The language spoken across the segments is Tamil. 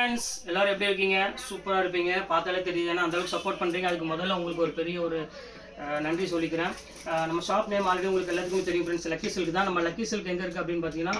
ஃப்ரெண்ட்ஸ் எல்லோரும் எப்படி இருக்கீங்க? சூப்பராக இருப்பீங்க. பார்த்தாலே தெரியுது. ஏன்னா அந்தளவுக்கு சப்போர்ட் பண்ணுறீங்க அதுக்கு முதல்ல உங்களுக்கு ஒரு பெரிய ஒரு நன்றி சொல்லிக்கிறேன். நம்ம ஷாப் நேம் ஆல்ரெடி உங்களுக்கு எல்லாத்துக்குமே தெரியும் ஃப்ரெண்ட்ஸ் லக்கி சில்க் தான். நம்ம லக்கி சில்க் எங்கே இருக்குது அப்படின்னு பார்த்தீங்கன்னா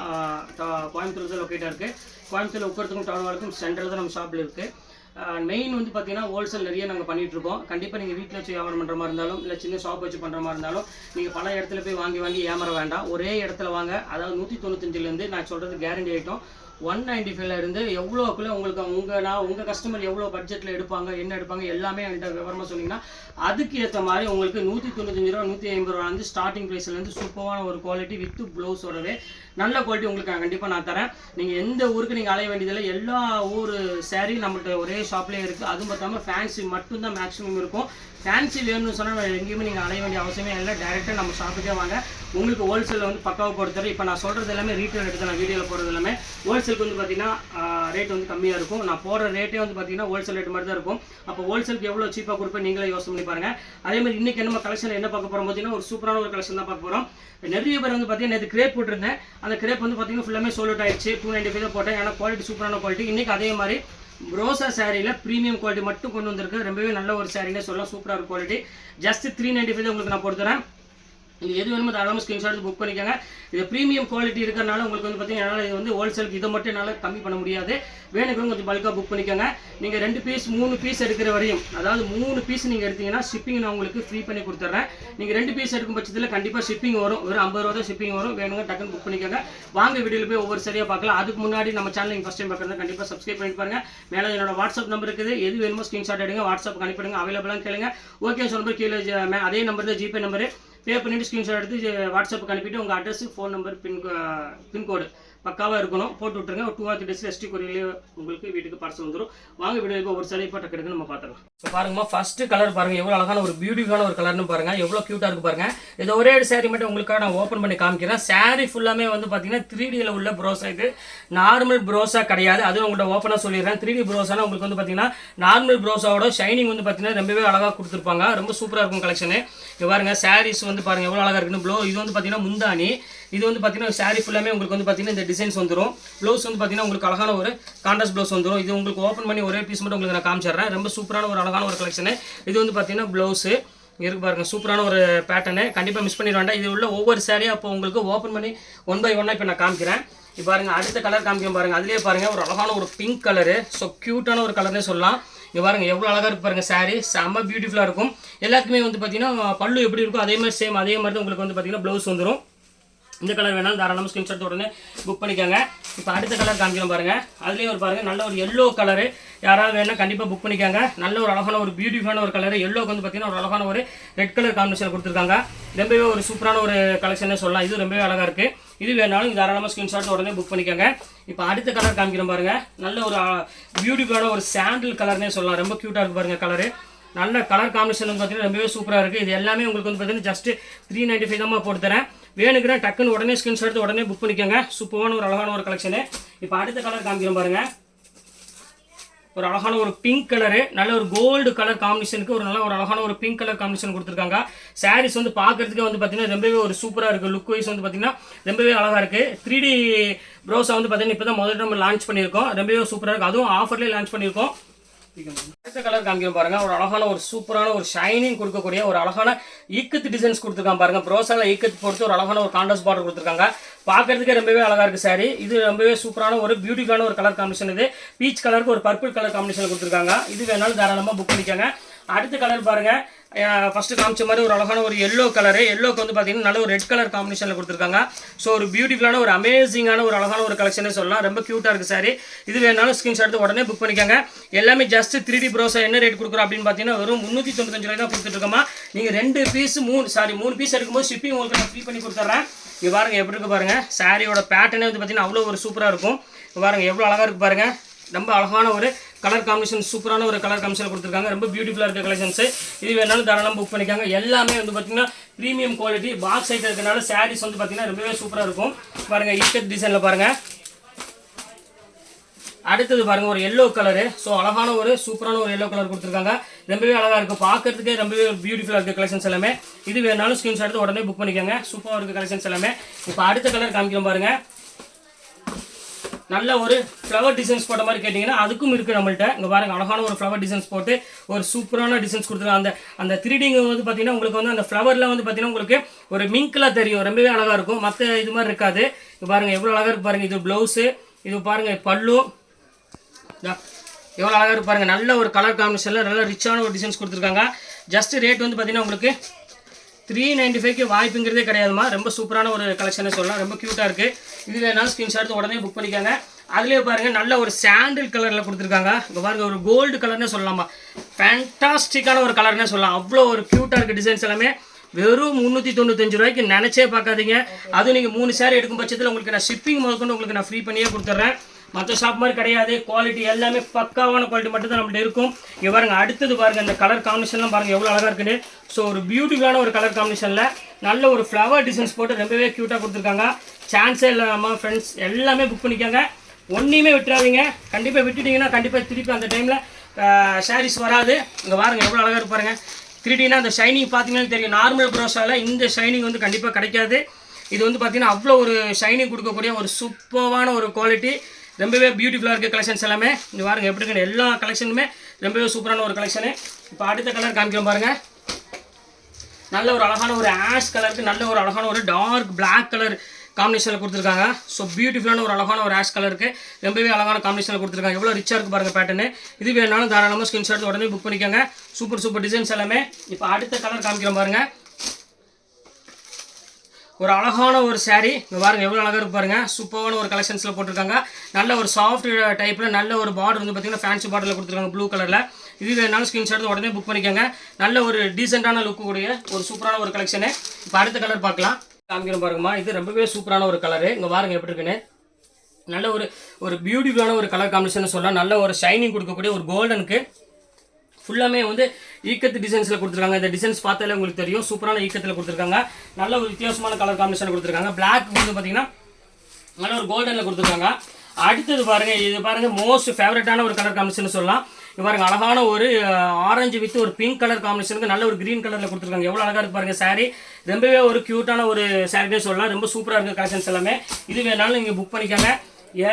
கோயம்புத்தூர் தான் லொக்கேட்டாக இருக்குது கோயம்புத்தூர் உட்கறதுக்கும் டவுன் வாளுக்கும் சென்டரில் தான் நம்ம ஷாப்பில் இருக்குது மெயின் வந்து பார்த்தீங்கன்னா ஹோல்சேல் நிறைய நாங்கள் பண்ணிகிட்ருக்கோம் இருக்கோம். கண்டிப்பாக நீங்கள் வீட்டில் வச்சு வியாபாரம் பண்ணுற மாதிரி இருந்தாலும் இல்லை சின்ன ஷாப் வச்சு பண்ணுற மாதிரி இருந்தாலும் நீங்கள் பல இடத்துல போய் வாங்கி வாங்கி ஏமாற வேண்டாம். ஒரே இடத்துல வாங்க. அதாவது நூற்றி தொண்ணூத்தஞ்சிலேருந்து நான் சொல்கிறது கேரண்டி ஆகிட்டோம் ஒன் நைன்டி ஃபைவ்ல இருந்து எவ்வளோக்குள்ள உங்களுக்கு உங்கள் நான் உங்கள் கஸ்டமர் எவ்வளோ பட்ஜெட்டில் எடுப்பாங்க என்ன எடுப்பாங்க எல்லாமே என்கிட்ட விவரமாக சொன்னீங்கன்னா அதுக்கு ஏற்ற மாதிரி உங்களுக்கு நூற்றி தொண்ணூத்தஞ்சு ரூபா நூற்றி ஐம்பது ரூபா வந்து ஸ்டார்டிங் ப்ரைஸ்லேருந்து சூப்பரான ஒரு குவாலிட்டி வித் ப்ளவுஸோடவே நல்ல குவாலிட்டி உங்களுக்கு நான் கண்டிப்பாக நான் தரேன். நீங்கள் எந்த ஊருக்கு நீங்கள் அலைய வேண்டியதில்லை எல்லா ஊர் saree நம்மள்ட்ட ஒரே ஷாப்லேயே இருக்குது அது பார்த்தாம ஃபேன்சி மட்டும்தான் மேக்ஸிமம் இருக்கும். ஃபேன்சி வேணும்னு சொன்னால் எங்கேயுமே நீங்கள் அலைய வேண்டிய அவசியமே இல்லை. டேரெக்டாக நம்ம ஷாப்புக்கே வாங்க. உங்களுக்கு ஹோல்சேலில் வந்து பக்காவாக கொடுத்துரு இப்போ நான் சொல்கிறது எல்லாமே ரீட்டைல் எடுத்து நான் வீடியோவில் போடுறது எல்லாமே. ஹோல்சேலுக்கு வந்து பார்த்தீங்கன்னா ரேட் வந்து கம்மியாக இருக்கும். நான் போடுற ரேட்டே வந்து பார்த்தீங்கன்னா ஹோல்சேல் ரேட் மாதிரி தான் இருக்கும். அப்போ ஹோல்சேலுக்கு எவ்வளோ சீப்பாக கொடுப்பேன் நீங்களே யோசனை பண்ணி பாருங்க. அதே மாதிரி இன்னைக்கு நம்ம கலெக்ஷன் என்ன பார்க்க போகிறோம் பார்த்தீங்கன்னா ஒரு சூப்பரான ஒரு கலெக்ஷன் தான் பார்க்க போகிறோம் நிறைய பேர் வந்து பார்த்தீங்கன்னா நேற்று கிரேப் போட்டிருந்தேன். அந்த கிரேப் வந்து பார்த்தீங்கன்னா ஃபுல்லாமே சோல்ட் ஆயிடுச்சு. டூ நைன்டி ஃபைவ் தான் போட்டேன். ஏன்னா குவாலிட்டி சூப்பரான குவாலிட்டி இன்னைக்கு அதே மாதிரி ரோசா சாரியில் ப்ரீமியம் குவாலிட்டி மட்டும் கொண்டு வந்திருக்கு. ரொம்பவே நல்ல ஒரு சாரினே சொல்லலாம். சூப்பராக இருக்கும் quality just three ninety five உங்களுக்கு நான் போட்டுறேன் இது எது வேணுமோ தாராளமாக ஸ்க்ரீன்ஷாட் புக் பண்ணிக்கோங்க. இது ப்ரீமியம் குவாலிட்டி இருக்கிறனால உங்களுக்கு வந்து பார்த்தீங்கன்னா என்னால் இது வந்து ஹோல்சேலுக்கு இதை மட்டும் என்னால் கம்மி பண்ண முடியாது. வேணுங்கிறவங்க கொஞ்சம் பல்காக புக் பண்ணிக்கோங்க. நீங்கள் ரெண்டு பீஸ் மூணு பீஸ் எடுக்கிற வரையும் அதாவது மூணு பீஸ் நீங்கள் எடுத்தீங்கன்னா ஷிப்பிங் நான் உங்களுக்கு ஃப்ரீ பண்ணி கொடுத்துட்றேன் நீங்கள் ரெண்டு பீஸ் எடுக்கும் பட்சத்தில் கண்டிப்பாக ஷிப்பிங் வரும். வெறும் ஐம்பது ரூபா தான் ஷிப்பிங் வரும். வேணுங்க டக்குன்னு புக் பண்ணிக்கோங்க. வாங்க வீடியோவில் போய் ஒவ்வொரு சரியாக பார்க்கலாம். அதுக்கு முன்னாடி நம்ம சேனல் நீங்கள் ஃபஸ்ட் டைம் பார்க்குறது கண்டிப்பாக சப்ஸ்கிரைப் பண்ணி பாருங்க. மேலே என்னோட வாட்ஸ்அப் நம்பர் இருக்குது. எது வேணுமோ ஸ்க்ரீன்ஷாட் எடுங்க. வாட்ஸ்அப் அனுப்பிடுங்க அவைலபிளாக கேளுங்க. ஓகே சொல்லும்போது கீழே மே- அதே நம்பர் தான் ஜிபே நம்பரு பே பண்ணிட்டு ஸ்க்ரீன்ஷாட் எடுத்து வாட்ஸ்அப்புக்கு அனுப்பிட்டு உங்கள் address phone number pin pincode பக்காவாக இருக்கணும். போட்டு விட்டுருங்க. ஒரு two or three days ST கொரியர்லேயே உங்களுக்கு வீட்டுக்கு பார்சல் வந்துடும் வாங்க வீடியோ இப்போ ஒரு சிலை போட்ட கிடக்கு நம்ம பார்த்துக்கலாம் இப்போ பாருங்கம்மா ஃபஸ்ட்டு கலர் பாருங்க. எவ்வளோ அழகான ஒரு பியூட்டிஃபுல்லான ஒரு கலர்னு பாருங்க. எவ்வளோ க்யூட்டாக இருக்கு பாருங்க. இது ஒரே ஒரு saree மட்டும் உங்களுக்காக நான் ஓப்பன் பண்ணி காமிக்கிறேன். Saree ஃபுல்லாமே வந்து பார்த்தீங்கன்னா த்ரீ டியில் உள்ள ப்ரோஸா இது. நார்மல் ப்ரோஸா கிடையாது. அதுவும் உங்கள்கிட்ட ஓப்பனாக சொல்லிடுறேன். த்ரீ டி ப்ரோஸானா உங்களுக்கு வந்து பார்த்தீங்கன்னா நார்மல் ப்ரோஸாவோட ஷைனிங் வந்து பார்த்தீங்கன்னா ரொம்பவே அழகாக கொடுத்துருப்பாங்க. ரொம்ப சூப்பராக இருக்கும் கலெக்ஷனு இங்க பாருங்க சாரீஸ் வந்து பாருங்கள் எவ்வளோ அழகாக இருக்குன்னு ப்ளோ இது வந்து பார்த்தீங்கன்னா முந்தானி இது வந்து பார்த்தீங்கன்னா saree ஃபுல்லாமே உங்களுக்கு வந்து பார்த்தீங்கன்னா இந்த டிசைன்ஸ் வந்துடும் ப்ளவுஸ் வந்து பார்த்தீங்கன்னா உங்களுக்கு அழகான ஒரு கான்ட்ராஸ்ட் ப்ளவுஸ் வந்துடும் இது உங்களுக்கு ஓப்பன் பண்ணி ஒரே பீஸ் மட்டும் உங்களுக்கு நான் காமிச்சிடுறேன். ரொம்ப சூப்பரான ஒரு அழகான ஒரு கலெக்ஷனு இது வந்து பார்த்தீங்கன்னா ப்ளவுஸு இருக்கு பாருங்க சூப்பரான ஒரு பேட்டர்னு கண்டிப்பாக மிஸ் பண்ணிட வேண்டாம். இது உள்ள ஒவ்வொரு சாரியும் அப்போ உங்களுக்கு ஓப்பன் பண்ணி ஒன் பை ஒன்னாக இப்போ நான் காமிக்கிறேன். இப்போ பாருங்கள் அடுத்த கலர் காமிக்கிறேன் பாருங்கள் அதிலே பாருங்கள் ஒரு அழகான ஒரு பிங்க் கலரு ஸோ க்யூட்டான ஒரு கலர்னே சொல்லலாம். இங்கே பாருங்க எவ்வளோ அழகாக இருக்கு பாருங்கள் saree. செம்ம பியூட்டிஃபுல்லாக இருக்கும். எல்லாத்துக்குமே வந்து பார்த்தீங்கன்னா பல்லு எப்படி இருக்கும் அதே மாதிரி சேம் அதே மாதிரி தான் உங்களுக்கு வந்து பார்த்தீங்கன்னா ப்ளவுஸ் வந்துடும் இந்த கலர் வேணாலும் தாராளமாக ஸ்கிரீன்ஷாட் உடனே புக் பண்ணிக்கோங்க. இப்போ அடுத்த கலர் காமிக்கிறோம் பாருங்கள் அதுலேயும் ஒரு பாருங்கள் நல்ல ஒரு எல்லோ கலரு யாராவது வேணால் கண்டிப்பாக புக் பண்ணிக்கோங்க. நல்ல ஒரு அழகான ஒரு பியூட்டிஃபுல்லான ஒரு கலர் எல்லோக்கு வந்து பார்த்தீங்கன்னா ஒரு அழகான ஒரு ரெட் கலர் காம்பினேஷன் கொடுத்துருக்காங்க. ரொம்பவே ஒரு சூப்பரான ஒரு கலெக்ஷனே சொல்லலாம். இது ரொம்பவே அழகாக இருக்குது இது வேணாலும் தாராளமாக ஸ்கிரீன்ஷாட் உடனே புக் பண்ணிக்கோங்க. இப்போ அடுத்த கலர் காமிக்கிறோம் பாருங்கள் நல்ல ஒரு பியூட்டிஃபுல்லான ஒரு சாண்டில் கலர்னே சொல்லலாம். ரொம்ப க்யூட்டாக இருக்குது பாருங்கள் கலரு நல்ல கலர் காம்பினேஷன் வந்து பார்த்தீங்கன்னா ரொம்பவே சூப்பராக இருக்குது இது எல்லாமே உங்களுக்கு வந்து பார்த்தீங்கன்னா ஜஸ்ட் த்ரீ நைன்ட்டி ஃபைவ் தான் போட்டு தரேன். வேணுங்கிற டக்குன்னு உடனே ஸ்க்ரீன்ஷாட் எடுத்து உடனே புக் பண்ணிக்கோங்க. சூப்பரான ஒரு அழகான ஒரு கலெக்ஷனு இப்போ அடுத்த கலர் காமிக்கிறோம் பாருங்க. ஒரு அழகான ஒரு பிங்க் கலரு நல்ல ஒரு கோல்டு கலர் காம்பினேஷனுக்கு ஒரு நல்ல ஒரு அழகான ஒரு பிங்க் கலர் காம்பினேஷன் கொடுத்துருக்காங்க. சாரீஸ் வந்து பார்க்குறதுக்கே வந்து பார்த்தீங்கன்னா ரொம்பவே ஒரு சூப்பராக இருக்குது லுக் வைஸ் வந்து பார்த்தீங்கன்னா ரொம்பவே அழகாக இருக்குது த்ரீ டி ப்ரோஸை வந்து பார்த்தீங்கன்னா இப்போ தான் முதல்ல நம்ம லான்ச் பண்ணியிருக்கோம். ரொம்பவே சூப்பராக இருக்குது அதுவும் ஆஃபர்லேயே லான்ச் பண்ணியிருக்கோம். அடுத்த கலர் காமிக்கிறோம் பாருங்க. ஒரு அழகான ஒரு சூப்பரான ஒரு ஷைனிங் கொடுக்கக்கூடிய ஒரு அழகான ஈக்கத்து டிசைன்ஸ் கொடுத்துருக்காங்க பாருங்க. ப்ரோசால ஈக்கத்து பொறுத்து ஒரு அழகான ஒரு காண்டாஸ் பார்டர் கொடுத்துருக்காங்க. பார்க்கறதுக்கே ரொம்பவே அழகா இருக்கு சாரி இது ரொம்பவே சூப்பரான ஒரு பியூட்டிஃபுல்லான ஒரு கலர் காம்பினேஷன் இது. பீச் கலருக்கு ஒரு பர்பிள் கலர் காம்பினேஷன் கொடுத்துருக்காங்க. இது வேணாலும் தாராளமாக புக் பண்ணிக்கோங்க. அடுத்த கலர் பாருங்க. ஃபஸ்ட்டு காமிச்ச மாதிரி ஒரு அழகான ஒரு எல்லோ கலரு எல்லோக்கு வந்து பார்த்தீங்கன்னா நல்ல ஒரு ரெட் கலர் காம்பினேஷனில் கொடுத்துருக்காங்க. ஸோ ஒரு பியூட்டிஃபுல்லான ஒரு அமேசிங்கான ஒரு அழகான ஒரு கலெக்ஷனே சொல்லலாம். ரொம்ப க்யூட்டாக இருக்குது சாரி இது வேணாலும் ஸ்க்ரீன்ஷாட் எடுத்து உடனே புக் பண்ணிக்கோங்க. எல்லாமே ஜஸ்ட் த்ரீ டி ப்ரோஸா என்ன ரேட் கொடுக்குறோம் அப்படின்னு பார்த்தீங்கன்னா வெறும் முந்நூற்றி தொண்ணூத்தஞ்சு ரூபாய் தான் கொடுத்துட்ருக்கோமா நீங்கள் ரெண்டு பீஸ் மூணு சாரி மூணு பீஸ் எடுக்கும்போது ஷிப்பிங் உங்களுக்கு நான் ஃப்ரீ பண்ணி கொடுத்துட்றேன் இங்கே பாருங்கள் எப்படி இருக்கு பாருங்கள் சாரியோட பேட்டர்னே வந்து பார்த்தீங்கன்னா அவ்வளோ ஒரு சூப்பராக இருக்கும். இங்க எவ்வளோ அழகாக இருக்கு பாருங்கள் ரொம்ப அழகான ஒரு கலர் காம்பினேஷன் சூப்பரான ஒரு கலர் காம்பினேஷன் கொடுத்துருக்காங்க. ரொம்ப பியூட்டிஃபுல்லாக இருக்க கலெக்ஷன்ஸ் இது வேணாலும் தாராளம் புக் பண்ணிக்காங்க. எல்லாமே வந்து பார்த்தீங்கன்னா ப்ரீமியம் குவாலிட்டி பாக்ஸ் ஐட்டம் இருக்கனால சாரீஸ் வந்து பார்த்தீங்கன்னா ரொம்பவே சூப்பராக இருக்கும். பாருங்கள் இக்கத் டிசைனில் பாருங்கள் அடுத்தது பாருங்கள் ஒரு எல்லோ கலரு ஸோ அழகான ஒரு சூப்பரான ஒரு எல்லோ கலர் கொடுத்துருக்காங்க. ரொம்பவே அழகாக இருக்குது பார்க்கறதுக்கே ரொம்பவே பியூட்டிஃபுல்லாக இருக்குது கலெக்ஷன்ஸ் எல்லாமே. இது வேணாலும் ஸ்கிரீன்ஷாட் எடுத்து உடனே புக் பண்ணிக்கோங்க. சூப்பராக இருக்குது கலெக்ஷன்ஸ் எல்லாமே. இப்போ அடுத்த கலர் காமிக்கிறோம் பாருங்கள் நல்ல ஒரு ஃப்ளவர் டிசைன்ஸ் போட்ட மாதிரி கேட்டிங்கன்னா அதுக்கும் இருக்குது நம்மள்கிட்ட இங்கே பாருங்க அழகான ஒரு ஃப்ளவர் டிசைன்ஸ் போட்டு ஒரு சூப்பரான டிசைன்ஸ் கொடுத்துருக்காங்க. அந்த அந்த த்ரீடிங் வந்து பார்த்திங்கன்னா உங்களுக்கு வந்து அந்த ஃப்ளவரில் வந்து பார்த்தீங்கன்னா உங்களுக்கு ஒரு மிங்க்லாம் தெரியும். ரொம்பவே அழகாக இருக்கும். மற்ற இது மாதிரி இருக்காது. இங்க பாருங்கள் எவ்வளோ அழகாக இருக்கு பாருங்கள் இது ப்ளவுஸு இது பாருங்கள் பல்லு. எவ்வளோ அழகாக இருப்பாருங்க நல்ல ஒரு கலர் காம்பினேஷனில் நல்ல ரிச்சான ஒரு டிசைன்ஸ் கொடுத்துருக்காங்க. ஜஸ்ட் ரேட் வந்து பார்த்தீங்கன்னா உங்களுக்கு த்ரீ நைன்டி ஃபைவ்க்கு வாய்ப்புங்கிறதே கிடையாதுமா ரொம்ப சூப்பரான ஒரு கலெக்ஷனே சொல்லலாம். ரொம்ப க்யூட்டாக இருக்குது இது வேணாலும் ஸ்க்ரீன்ஷாட் எடுத்து உடனே புக் பண்ணிக்காங்க. அதுலேயே பாருங்கள் நல்ல ஒரு சாண்டில் கலரில் கொடுத்துருக்காங்க. இங்கே பாருங்க ஒரு கோல்டு கலர்னே சொல்லலாமா ஃபேண்டாஸ்டிக்கான ஒரு கலர்னே சொல்லலாம். அவ்வளோ ஒரு க்யூட்டாக இருக்குது டிசைன்ஸ் எல்லாமே. வெறும் முந்நூற்றி தொண்ணூத்தஞ்சு ரூபாய்க்கு நினச்சே பார்க்காதீங்க. அதுவும் நீங்கள் மூணு சேர் எடுக்கும் பட்சத்தில் உங்களுக்கு நான் ஷிப்பிங் முதற்கொண்டு உங்களுக்கு நான் ஃப்ரீ பண்ணியே கொடுத்துட்றேன் மற்ற ஷாப் மாதிரி கிடையாது. குவாலிட்டி எல்லாமே பக்காவான குவாலிட்டி மட்டும் தான் நம்மள்ட்ட இருக்கும். இங்கே பாருங்கள் அடுத்தது பாருங்கள் இந்த கலர் காம்பினேஷன்லாம் பாருங்கள் எவ்வளோ அழகாக இருக்குன்னு. ஸோ ஒரு பியூட்டிஃபுல்லான ஒரு கலர் காம்பினேஷனில் நல்ல ஒரு ஃப்ளவர் டிசைன்ஸ் போட்டு ரொம்பவே க்யூட்டாக கொடுத்துருக்காங்க. சான்ஸே இல்லாமல் ஃப்ரெண்ட்ஸ் எல்லாமே புக் பண்ணிக்கோங்க. ஒன்றையுமே விட்டுறாதீங்க. கண்டிப்பாக விட்டுட்டீங்கன்னா கண்டிப்பாக திருப்பி அந்த டைமில் சாரீஸ் வராது. இங்கே பாருங்கள் எவ்வளோ அழகாக இருப்பாருங்க பாருங்க. அந்த ஷைனிங் பார்த்தீங்கன்னா தெரியும். நார்மல் ப்ரோஸால் இந்த ஷைனிங் வந்து கண்டிப்பாக கிடைக்காது. இது வந்து பார்த்தீங்கன்னா அவ்வளோ ஒரு ஷைனிங் கொடுக்கக்கூடிய ஒரு சூப்பர்வான ஒரு குவாலிட்டி ரொம்பவே பியூட்டிஃபுல்லாக இருக்குது கலெக்ஷன்ஸ் எல்லாமே. இங்கே பாருங்க எப்படி இருக்குன்னு எல்லா கலெக்ஷனுமே ரொம்பவே சூப்பரான ஒரு கலெக்ஷனு இப்போ அடுத்த கலர் காமிக்கிறோம் பாருங்கள் நல்ல ஒரு அழகான ஒரு ஆஷ் கலருக்கு நல்ல ஒரு அழகான ஒரு டார்க் பிளாக் கலர் காம்பினேஷனில் கொடுத்துருக்காங்க. ஸோ பியூட்டிஃபுல்லான ஒரு அழகான ஒரு ஆஷ் கலருக்கு ரொம்பவே அழகான காம்பினேஷனில் கொடுத்துருக்காங்க. எவ்வளோ ரிச்சாக இருக்குது பாருங்கள் பேட்டர்னு இது வேணாலும் தாராளமாக ஸ்கிரீன்ஷாட் உடனே புக் பண்ணிக்கோங்க. சூப்பர் சூப்பர் டிசைன்ஸ் எல்லாமே. இப்போ அடுத்த கலர் காமிக்கிறோம் பாருங்கள் ஒரு அழகான ஒரு சாரீ இங்கே பாருங்கள் எவ்வளோ அழகாக இருக்கு சூப்பரான ஒரு கலெக்ஷன்ஸில் போட்டிருக்காங்க. நல்ல ஒரு சாஃப்ட் டைப்பில் நல்ல ஒரு பார்டர் வந்து பார்த்தீங்கன்னா ஃபேன்சி பார்டரில் கொடுத்துருக்காங்க ப்ளூ கலரில் இது வேணாலும் ஸ்க்ரீன்ஷாட் உடனே புக் பண்ணிக்கோங்க. நல்ல ஒரு டீசெண்டான லுக்கு கூடிய ஒரு சூப்பரான ஒரு கலெக்ஷனு இப்போ அடுத்த கலர் பார்க்கலாம். காமிக்கிறோம் பாருங்கம்மா. இது ரொம்பவே சூப்பரான ஒரு கலரு இங்கே பாருங்கள் எப்படி இருக்குன்னு. நல்ல ஒரு ஒரு பியூட்டிஃபுல்லான ஒரு கலர் காம்பினேஷன் சொல்லலாம். நல்ல ஒரு ஷைனிங் கொடுக்கக்கூடிய ஒரு கோல்டனுக்கு ஃபுல்லாமே வந்து ஈக்கத்து டிசைன்ஸில் கொடுத்துருக்காங்க. இந்த டிசைன்ஸ் பார்த்தாலே உங்களுக்கு தெரியும். சூப்பரான ஈக்கத்தில் கொடுத்துருக்காங்க. நல்ல ஒரு வித்தியாசமான கலர் காம்பினேஷன் கொடுத்துருக்காங்க. பிளாக் வந்து பார்த்தீங்கன்னா நல்ல ஒரு கோல்டனில் கொடுத்துருக்காங்க. அடுத்தது பாருங்கள் இது பாருங்க மோஸ்ட் ஃபேவரட்டான ஒரு கலர் காம்பினேஷன் சொல்லலாம். இது பாருங்க அழகான ஒரு ஆரஞ்சு வித் ஒரு பிங்க் கலர் காம்பினேஷனுக்கு நல்ல ஒரு கிரீன் கலரில் கொடுத்துருக்காங்க. எவ்வளோ அழகாக இருக்கு பாருங்க சாரி ரொம்பவே ஒரு க்யூட்டான ஒரு சாரினே சொல்லலாம். ரொம்ப சூப்பராக இருக்குது கலெக்ஷன்ஸ் எல்லாமே. இது வேணாலும் நீங்கள் புக் பண்ணிக்கோங்க.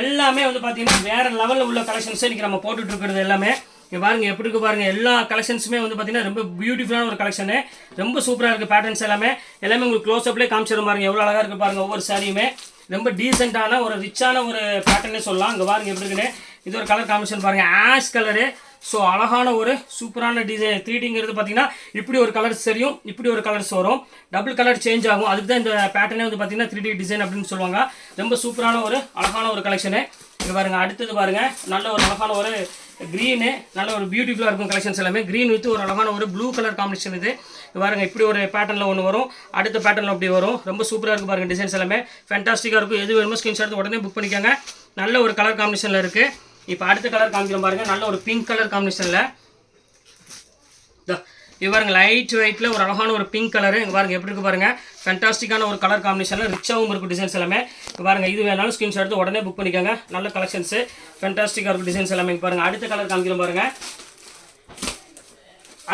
எல்லாமே வந்து பார்த்தீங்கன்னா வேறு லெவலில் உள்ள கலெக்ஷன்ஸே இன்றைக்கி நம்ம போட்டுட்ருக்கிறது எல்லாமே. இங்கே பாருங்க எப்படி இருக்கு பாருங்கள் எல்லா கலெக்ஷன்ஸுமே வந்து பார்த்தீங்கன்னா ரொம்ப பியூட்டிஃபுல்லான ஒரு கலெக்ஷனு ரொம்ப சூப்பராக இருக்குது பேட்டர்ன்ஸ் எல்லாமே. எல்லாமே உங்களுக்கு க்ளோஸ் அப்லேயே காமிச்சிடும் பாருங்க. எவ்வளோ அழகாக இருக்கு பாருங்கள் ஒவ்வொரு சாரியுமே ரொம்ப டீசெண்டான ஒரு ரிச்சான ஒரு பேட்டர்னே சொல்லலாம். இங்கே பாருங்கள் எப்படி இருக்குன்னு. இது ஒரு கலர் காம்பினேஷன் பாருங்கள் ஆஷ் கலரு ஸோ அழகான ஒரு சூப்பரான டிசைன் த்ரீடிங்கிறது பார்த்தீங்கன்னா இப்படி ஒரு கலர்ஸ் தெரியும் இப்படி ஒரு கலர்ஸ் வரும். டபுள் கலர் சேஞ்ச் ஆகும். அதுக்கு தான் இந்த பேட்டர்னே வந்து பார்த்தீங்கன்னா த்ரீ டிசைன் அப்படின்னு சொல்லுவாங்க. ரொம்ப சூப்பரான ஒரு அழகான ஒரு கலெக்ஷனு இங்கே பாருங்கள் அடுத்தது பாருங்கள் நல்ல ஒரு அழகான ஒரு க்ரீனு நல்ல ஒரு பியூட்டிஃபுல்லாக இருக்கும் கலெக்ஷன்ஸ் எல்லாமே. க்ரீன் வித் ஒரு அழகான ஒரு ப்ளூ கலர் காம்பினேஷன் இது. பாருங்க இப்படி ஒரு பேட்டர்னில் ஒன்று வரும். அடுத்த பேட்டர்னில் அப்படி வரும். ரொம்ப சூப்பராக இருக்கும் பாருங்கள் டிசைன்ஸ் எல்லாமே. ஃபேன்டாஸ்டிக்காக இருக்கும். எது வேணுமோ ஸ்கிரீன்ஷாட் உடனே புக் பண்ணிக்கோங்க. நல்ல ஒரு கலர் காம்பினேஷனில் இருக்குது இப்போ அடுத்த கலர் காமிக்கிறோம் பாருங்கள் நல்ல ஒரு பிங்க் கலர் காம்பினேஷனில் இது பாருங்க லைட் வெயிட்டில் ஒரு அழகான ஒரு பிங்க் கலரு இங்கே பாருங்கள் எப்படி இருக்கு பாருங்கள் ஃபென்டாஸ்டிக்கான ஒரு கலர் காம்பினேஷனில் ரிச்சாகவும் இருக்கும் டிசைன்ஸ் எல்லாமே. பாருங்கள் இது வேணாலும் ஸ்க்ரீன்ஷாட் எடுத்து உடனே புக் பண்ணிக்கோங்க. நல்ல கலெக்ஷன்ஸு ஃபென்டாஸ்டிக்காக இருக்கும் டிசைன்ஸ் எல்லாமே பாருங்கள் அடுத்த கலர் காமிக்கிறோம் பாருங்கள்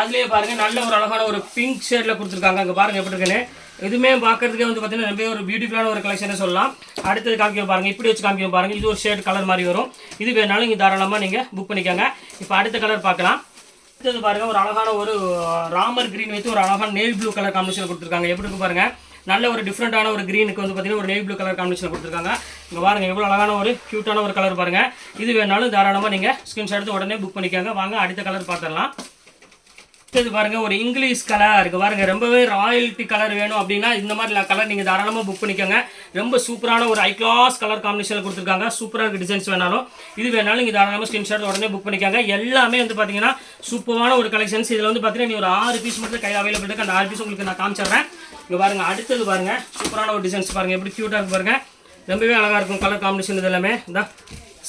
அதுலேயே பாருங்கள் நல்ல ஒரு அழகான ஒரு பிங்க் ஷேடில் கொடுத்துருக்காங்க. அங்கே பாருங்கள் எப்படி இருக்குன்னு. இதுவுமே பார்க்கறதுக்கே வந்து பார்த்தீங்கன்னா ரொம்ப ஒரு பியூட்டிஃபுல்லான ஒரு கலெக்ஷனே சொல்லலாம். அடுத்தது காமிக்க பாருங்கள் இப்படி வச்சு காமிக்க பாருங்கள் இது ஒரு ஷேட் கலர் மாதிரி வரும். இது வேணாலும் இங்கே தாராளமாக நீங்கள் புக் பண்ணிக்கோங்க. இப்போ அடுத்த கலர் பார்க்கலாம். அடுத்தது பாருங்க ஒரு அழகான ஒரு ராமர் கிரீன் வைத்து ஒரு அழகான நேவி ப்ளூ கலர் காம்பினேஷன் கொடுத்துருக்காங்க. எப்படி இருக்கு பாருங்க? நல்ல ஒரு டிஃப்ரெண்ட்டான ஒரு க்ரீனுக்கு வந்து பார்த்தீங்கன்னா ஒரு நேவி ப்ளூ கலர் காம்பினேஷன் கொடுத்துருக்காங்க. இங்கே பாருங்க எவ்வளோ அழகான ஒரு க்யூட்டான ஒரு கலர் பாருங்க. இது வேணாலும் தாராளமாக நீங்கள் ஸ்கிரீன்ஷாட் எடுத்து உடனே புக் பண்ணிக்காங்க. வாங்க அடுத்த கலர் பார்த்துடலாம். அடுத்தது பாருங்க ஒரு இங்கிலீஷ் கலர் இருக்குது பாருங்க ரொம்பவே ராயல்ட்டி கலர் வேணும் அப்படின்னா இந்த மாதிரி கலர் நீங்க தாராளமா புக் பண்ணிக்கோங்க. ரொம்ப சூப்பரான ஒரு ஐ கிளாஸ் கலர் காம்பினேஷன்ல கொடுத்துருக்காங்க சூப்பராக இருக்குது டிசைன்ஸ் வேணாலும். இது வேணாலும் நீங்க தாராளமா ஸ்கிரீன்ஷாட் உடனே புக் பண்ணிக்கோங்க. எல்லாமே வந்து பாத்தீங்கன்னா சூப்பரான ஒரு கலெக்ஷன்ஸ் இதுல வந்து பாத்தீங்கன்னா நீ ஒரு ஆறு பீஸ் மட்டும் கையில் அவைலபிள் இருக்கு. அந்த ஆறு பீஸ் உங்களுக்கு நான் காமிச்சிடுறேன். இங்க பாருங்க அடுத்தது பாருங்க சூப்பரான ஒரு டிசைன்ஸ் பாருங்க. எப்படி கியூட்டா இருக்கு பாருங்க. ரொம்பவே அழகா இருக்கும் கலர் காம்பினேஷன் இது எல்லாமே இந்த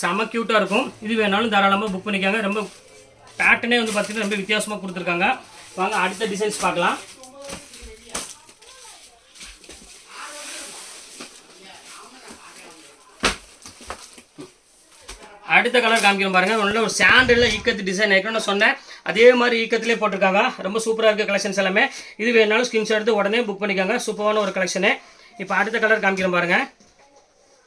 செம க்யூட்டாக இருக்கும். இது வேணாலும் தாராளமா புக் பண்ணிக்கோங்க. ரொம்ப பேட்டர்னே வந்து பார்த்தீங்கன்னா ரொம்ப வித்தியாசமாக கொடுத்துருக்காங்க. வாங்க அடுத்த டிசைன்ஸ் பார்க்கலாம். அடுத்த கலர் காமிக்கிறோம் பாருங்கள் ஒன்றும் ஒரு சாண்டில் ஈக்கத்து டிசைன் ஏற்கனவே சொன்னேன். அதே மாதிரி ஈக்கத்துலேயே போட்டிருக்காங்க. ரொம்ப சூப்பராக இருக்க கலெக்ஷன்ஸ் எல்லாமே. இது வேணாலும் ஸ்கிரீன்ஷாட் எடுத்து உடனே புக் பண்ணிக்கோங்க. சூப்பரான ஒரு கலெக்ஷனு இப்போ அடுத்த கலர் காமிக்கிறோம் பாருங்கள்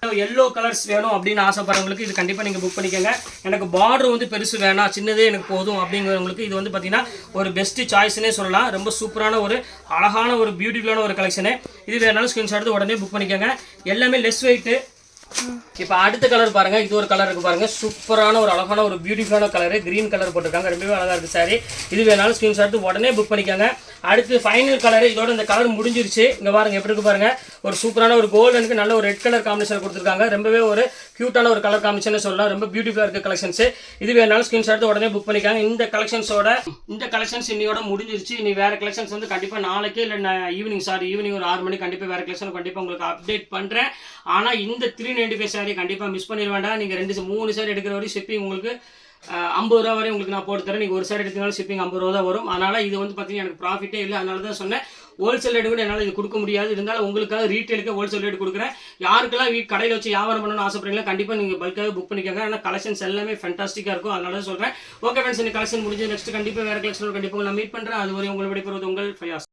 எல்லோ கலர்ஸ் வேணும் அப்படின்னு ஆசைப்படுறவங்களுக்கு இது கண்டிப்பாக நீங்கள் புக் பண்ணிக்கோங்க. எனக்கு பார்டர் வந்து பெருசு வேணாம் சின்னதே எனக்கு போதும் அப்படிங்கிறவங்களுக்கு இது வந்து பார்த்தீங்கன்னா ஒரு பெஸ்ட் சாய்ஸ்னே சொல்லலாம். ரொம்ப சூப்பரான ஒரு அழகான ஒரு பியூட்டிஃபுல்லான ஒரு கலெக்ஷனு இது வேணாலும் ஸ்க்ரீன்ஷாட் எடுத்து உடனே புக் பண்ணிக்கோங்க. எல்லாமே லெஸ் வெயிட்டு இப்போ அடுத்த கலர் பாருங்கள் இது ஒரு கலர் இருக்குது பாருங்கள் சூப்பரான ஒரு அழகான ஒரு பியூட்டிஃபுல்லான கலரு கிரீன் கலர் போட்டிருக்காங்க. ரொம்பவே அழகாக இருக்குது சாரி இது வேணாலும் ஸ்கிரீன்ஷாட் உடனே புக் பண்ணிக்கோங்க. அடுத்து ஃபைனல் கலர் இதோட இந்த கலர் முடிஞ்சிருச்சு. இங்கே பாருங்க எப்படி இருக்கு பாருங்க. ஒரு சூப்பரான ஒரு கோல்டனுக்கு நல்ல ஒரு ரெட் கலர் காம்பினேஷன் கொடுத்துருக்காங்க. ரொம்பவே ஒரு கியூட்டான ஒரு கலர் காம்பினேஷன் சொல்லலாம். ரொம்ப பியூட்டிஃபுல்லாக இருக்க கலெக்ஷன்ஸ் இது வேணாலும் ஸ்கிரீன்ஷாட் எடுத்து உடனே புக் பண்ணிக்காங்க. இந்த கலெக்ஷன்ஸோட இந்த கலெக்ஷன்ஸ் இன்னையோட முடிஞ்சிருச்சு. இனி வேற கலெக்ஷன்ஸ் வந்து கண்டிப்பாக நாளைக்கே இல்லை ஈவினிங் சாரி ஈவினிங் ஒரு ஆறு மணிக்கு கண்டிப்பாக வேற கலெக்ஷன் கண்டிப்பாக உங்களுக்கு அப்டேட் பண்ணுறேன் ஆனால் இந்த த்ரீ நைன்டி ஃபைவ் சாரி கண்டிப்பாக மிஸ் பண்ணிட வேண்டாம். ரெண்டு மூணு சாரி எடுக்கிற வரைக்கும் ஷிப்பிங் உங்களுக்கு ஐம்பது ரூபா வரையும் உங்களுக்கு நான் போட்டு தரேன். நீங்கள் ஒரு சாரி எடுத்தீங்கனாலும் ஷிப்பிங் ஐம்பது ரூபா தான் வரும். அதனால் இது வந்து பார்த்தீங்கன்னா எனக்கு ப்ராஃபிட்டே இல்லை. அதனால தான் சொன்னேன். ஹோல்சேல் ரேட்டு கூட என்னால் இது கொடுக்க முடியாது. இருந்தாலும் உங்களுக்காக ரீட்டைலுக்கு ஹோல்சேல் ரேட் கொடுக்குறேன். யாருக்கெல்லாம் வீ கடையில் வச்சு வியாபாரம் பண்ணணும்னு ஆசைப்படுறீங்களா கண்டிப்பாக நீங்கள் பல்காக புக் பண்ணிக்கோங்க. ஆனால் கலெக்ஷன்ஸ் எல்லாமே ஃபென்டாஸ்டிக்காக இருக்கும். அதனால தான் சொல்கிறேன் ஓகே ஃப்ரெண்ட்ஸ் இந்த கலெக்ஷன் முடிஞ்சு நெக்ஸ்ட் கண்டிப்பாக வேறு கலெக்ஷன் கண்டிப்பாக நான் மீட் பண்ணுறேன் அது வரை உங்களை விடைபெறுவது உங்கள் ஃபயாஸ்